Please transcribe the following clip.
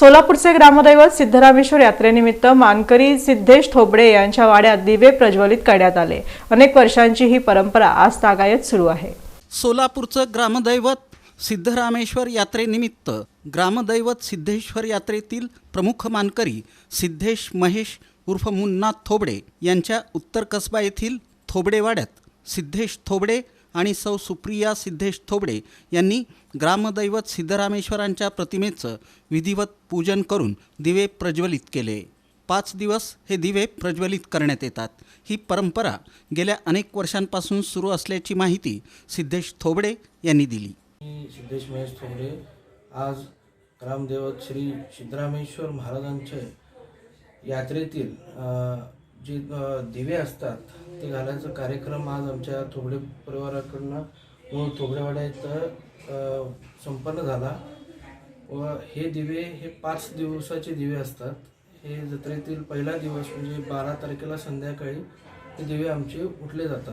सोलापूरचे ग्रामदैवत सिद्धरामेश्वर यात्रेनिमित्त मानकरी सिद्धेश थोबडे यांच्या वाड्यात दिवे प्रज्वलित करण्यात आले. अनेक वर्षांची ही परंपरा आज तागायत सुरू आहे. सोलापूरचं ग्रामदैवत सिद्धरामेश्वर यात्रेनिमित्त ग्रामदैवत सिद्धेश्वर यात्रेतील प्रमुख मानकरी सिद्धेश महेश उर्फ मुन्ना थोबडे यांच्या उत्तर कसबा येथील थोबडेवाड्यात सिद्धेश थोबडे आणि सौ सुप्रिया सिद्धेश थोबडे यांनी ग्रामदैवत सिद्धरामेश्वरांच्या प्रतिमेचं विधिवत पूजन करून दिवे प्रज्वलित केले. पाच दिवस हे दिवे प्रज्वलित करण्यात येतात. ही परंपरा गेल्या अनेक वर्षांपासून सुरू असल्याची माहिती सिद्धेश थोबडे यांनी दिली. सिद्धेश महेश थोबडे. आज ग्रामदेवत श्री सिद्धरामेश्वर महाराजांचे यात्रेतील जे दिवे असतात ते घालायचा कार्यक्रम आज आमच्या थोबडे परिवाराकडनं मूळ थोबडेवाड्या इथं संपन्न झाला. व हे दिवे हे पाच दिवसाचे दिवे असतात. हे जत्रेतील पहिला दिवस म्हणजे बारा तारखेला संध्याकाळी हे दिवे आमचे उठले जातात.